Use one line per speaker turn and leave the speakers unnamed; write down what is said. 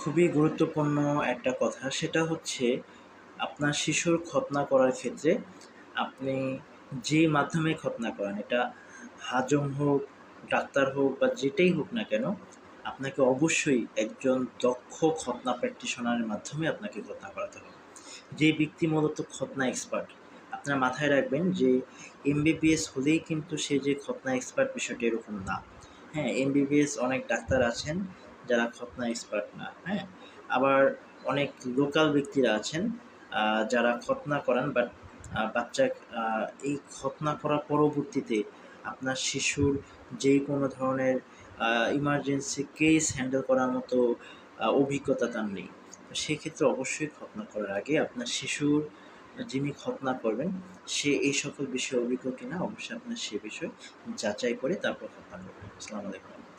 খুবই গুরুত্বপূর্ণ একটা কথা, সেটা হচ্ছে আপনার শিশুর খতনা করার ক্ষেত্রে আপনি যে মাধ্যমে খতনা করেন, এটা হাজম হোক, ডাক্তার হোক বা যেটাই হোক না কেন, আপনাকে অবশ্যই একজন দক্ষ খতনা প্র্যাকটিশনারের মাধ্যমে আপনাকে খতনা করাতে হবে। যে ব্যক্তি মূলত খতনা এক্সপার্ট আপনারা মাথায় রাখবেন যে এমবিবিএস হলেই কিন্তু সে যে খতনা এক্সপার্ট বিষয়টি এরকম না। হ্যাঁ এমবিবিএস অনেক ডাক্তার আছেন যারা খতনা এক্সপার্ট না হ্যাঁ? আবার অনেক লোকাল ব্যক্তিরা আছেন যারা খতনা করেন বাট বাচ্চা এই খতনা করার পরবর্তীতে আপনার শিশুর যে কোনো ধরনের ইমার্জেন্সি কেস হ্যান্ডেল করার মতো অভিজ্ঞতা তার নেই। সেক্ষেত্রে অবশ্যই খতনা করার আগে আপনার শিশুর যিনি খতনা করবেন, সে এই সকল বিষয়ে অভিজ্ঞ কিনা, অবশ্যই আপনার সে বিষয়ে যাচাই করে তারপর খতনা করবেন। আসসালামু আলাইকুম।